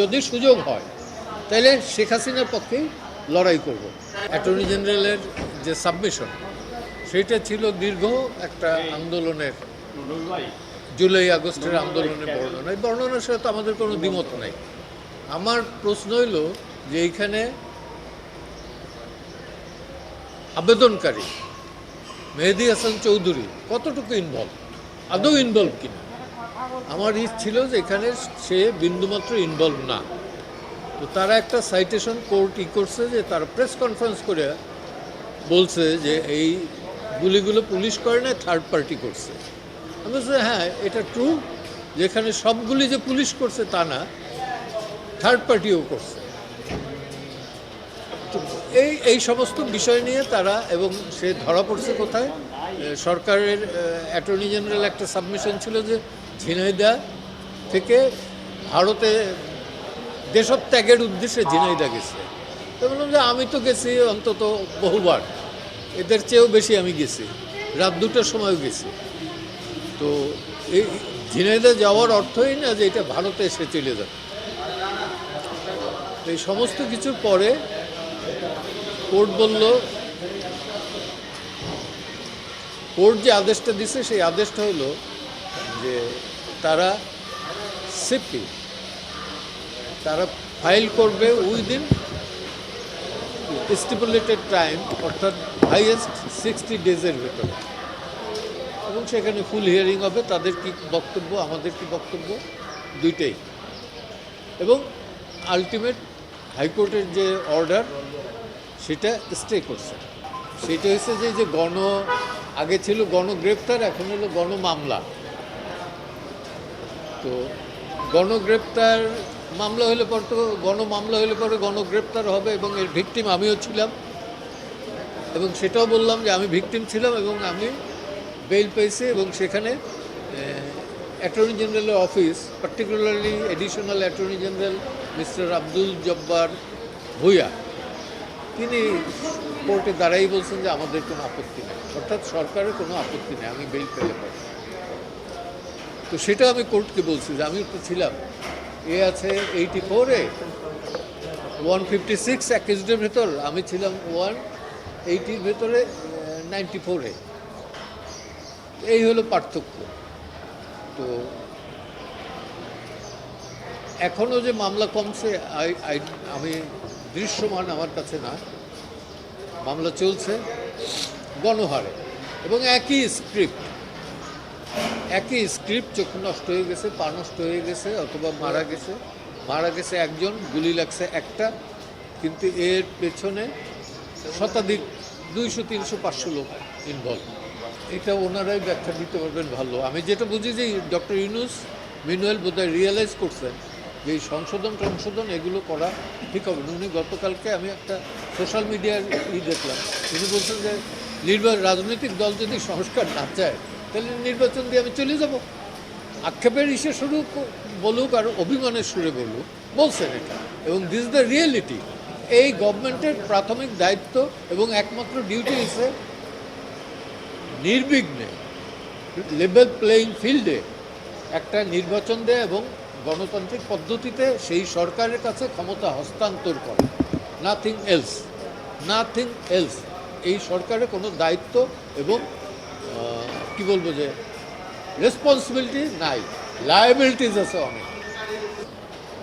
যদি সুযোগ হয় তাহলে শেখ হাসিনার পক্ষে লড়াই করব। অ্যাটর্নি জেনারেলের যে সাবমিশন সেটা ছিল দীর্ঘ একটা আন্দোলনের, জুলাই আগস্টের আন্দোলনের বর্ণনা। এই বর্ণনার সাথে আমাদের কোনো দ্বিমত নাই। আমার প্রশ্ন হইল যে এইখানে আবেদনকারী মেহেদি হাসান চৌধুরী কতটুকু ইনভলভ আদৌ ইনভলভ কিনা? আমার ইচ্ছ ছিল যে এখানে সে বিন্দুমাত্র ইনভলভ না। তো তারা একটা সাইটেশন কোর্ট ই করছে যে তারা প্রেস কনফারেন্স করে বলছে যে এই গুলিগুলো পুলিশ করে না থার্ড পার্টি করছে। আমি বলছি হ্যাঁ এটা ট্রু যেখানে সবগুলি যে পুলিশ করছে তা না থার্ড পার্টিও করছে। এই এই সমস্ত বিষয় নিয়ে তারা এবং সে ধরা পড়ছে কোথায়? সরকারের অ্যাটর্নি জেনারেল একটা সাবমিশন ছিল যে ঝিনাইদা থেকে ভারতে দেশত্যাগের উদ্দেশ্যে ঝিনাইদা গেছে। তো বললাম যে আমি তো গেছি অন্তত বহুবার। এদের চেয়েও বেশি আমি গেছি। রাত দুটোর সময়ও গেছি। তো এই ঝিনাইদা যাওয়ার অর্থই না যে এটা ভারতে এসে চলে যাবে। এই সমস্ত কিছুর পরে কোর্ট বলল কোর্ট যে আদেশটা দিছে, সেই আদেশটা হলো যে তারা সিপি, তারা ফাইল করবে উইদিন স্টিপুলেটেড টাইম অর্থাৎ হাইয়েস্ট সিক্সটি ডেজের ভেতরে। এবং সেখানে ফুল হিয়ারিং হবে, তাদের কি বক্তব্য, আমাদের কি বক্তব্য, দুইটাই। এবং আলটিমেট হাইকোর্টের যে অর্ডার, সেটা স্টে করছে। সেটা হচ্ছে যে যে গণ আগে ছিল গণগ্রেপ্তার, এখন হলো গণমামলা। তো গণগ্রেপ্তার মামলা হলে পর তো, গণমামলা হলে পরে গণগ্রেপ্তার হবে এবং এর ভিকটিম আমিও ছিলাম। এবং সেটাও বললাম যে আমি ভিকটিম ছিলাম এবং আমি বেল পেয়েছি এবং সেখানে অ্যাটর্নি জেনারেলের office, particularly additional attorney general mister Abdul Jabbar Bhuiyan. তিনি কোর্টে দাঁড়াই বলছেন যে আমাদের কোনো আপত্তি নেই। অর্থাৎ সরকারের কোনো আপত্তি নেই, আমি বেল পেলে পরে তো সেটা আমি কোর্টকে বলছি যে আমি তো ছিলাম। এ আছে এইটি ফোরে ওয়ান ফিফটি সিক্স অ্যাকেজের ভেতর, আমি ছিলাম ওয়ান এইটির ভেতরে নাইনটি ফোরে এই হলো পার্থক্য। তো এখনও যে মামলা কমছে আমি দৃশ্যমান আমার কাছে না। মামলা চলছে গণহারে। এবং একই স্ক্রিপ্ট একই স্ক্রিপ্ট চোখ নষ্ট হয়ে গেছে, পা নষ্ট হয়ে গেছে, অথবা মারা গেছে। মারা গেছে একজন, গুলি লাগছে একটা, কিন্তু এর পেছনে শতাধিক, দুইশো, তিনশো, পাঁচশো লোক ইনভলভ এটা ওনারাই ব্যাখ্যা দিতে পারবেন ভালো। আমি যেটা বুঝি যে ডক্টর ইউনুস মিনুয়েল বোধহয় রিয়েলাইজ করছেন যে সংশোধন সংশোধন, এগুলো করা ঠিক হবে না। উনি গতকালকে আমি একটা সোশ্যাল মিডিয়ার ই দেখলাম। উনি বলছেন যে, নির্বাচন, রাজনৈতিক দল যদি সংস্কার না চায়, তাহলে নির্বাচন দিয়ে আমি চলে যাব। আক্ষেপের ইসে শুরু বলুক আর অভিমানের সুরে বলুক, বলছেন এটা। এবং দিস দ্য রিয়েলিটি এই গভর্নমেন্টের প্রাথমিক দায়িত্ব এবং একমাত্র ডিউটি হিসেবে নির্বিঘ্নে লেভেল প্লেয়িং ফিল্ডে একটা নির্বাচন দেয় এবং গণতান্ত্রিক পদ্ধতিতে সেই সরকারের কাছে ক্ষমতা হস্তান্তর করে। নাথিং এলস নাথিং এলস এই সরকারের কোনো দায়িত্ব এবং কি বলব যে রেসপন্সিবিলিটি নাই। লায়াবিলিটিস আছে অনেক।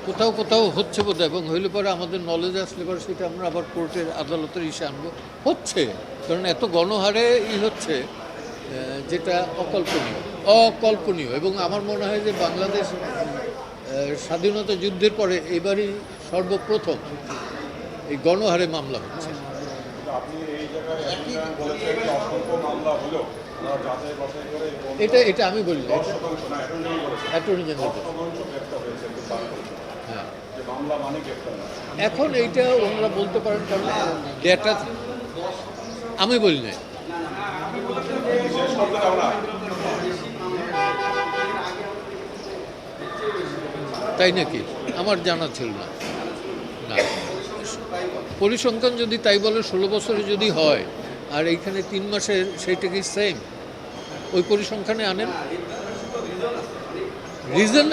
কোথাও কোথাও হচ্ছে বোধ এবং হইলে পরে আমাদের নলেজ আসলে পরে সেটা আমরা আবার কোর্টের আদালতের ইসে আনব। হচ্ছে, কারণ এত গণহারে ই হচ্ছে যেটা অকল্পনীয়। অকল্পনীয় এবং আমার মনে হয় যে বাংলাদেশ স্বাধীনতা যুদ্ধের পরে এবারই সর্বপ্রথম এই গণহারে মামলা হচ্ছে। এটা এটা আমি বলি অ্যাটর্নি জেনারেল। হ্যাঁ। এখন এইটা ওনারা বলতে পারেন কারণ ডেটা আমি বলি না। তাই নাকি? আমার জানা ছিল না। না। পরিসংখ্যান যদি তাই বলে, ষোলো বছরে যদি হয়, আর এইখানে তিন মাসের সেইটা কি সেম ওই পরিসংখ্যানে আনেন? রিজন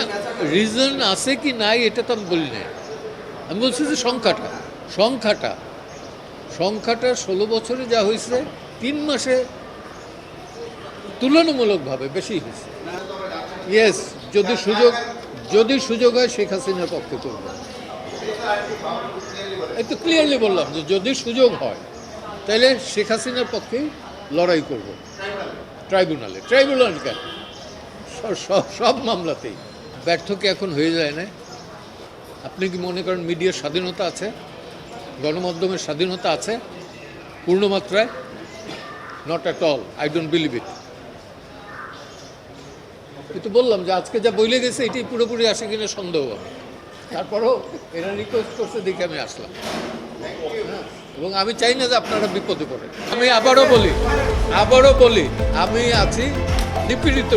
রিজন আছে কি নাই, এটা তো আমি বলি নাই। আমি বলছি যে সংখ্যাটা সংখ্যাটা। সংখ্যাটা ষোলো বছরে যা হয়েছে, তিন মাসে তুলনামূলকভাবে বেশি হয়েছে। ইয়েস যদি সুযোগ যদি সুযোগ হয় শেখ হাসিনার পক্ষে করব। একটু ক্লিয়ারলি বললাম যে যদি সুযোগ হয় তাহলে শেখ হাসিনার পক্ষেই লড়াই করব। ট্রাইব্যুনালে। ট্রাইব্যুনাল কেন? সব মামলাতেই। ব্যর্থ কি এখন হয়ে যায় না আপনি কি মনে করেন মিডিয়ার স্বাধীনতা আছে? গণমাধ্যমের স্বাধীনতা আছে? পূর্ণমাত্রায়? Not at all I don't believe it কিন্তু বললাম যে আজকে যা বইলে গেছে, এটি পুরোপুরি আসে কিনা সন্দেহ হবে। তারপরেও এরা রিকোয়েস্ট করছে, দেখে আমি আসলাম। এবং আমি চাই না যে আপনারা বিপদে পড়েন। আমি আবারও বলি আবারও বলি, আমি আছি নিপীড়িত।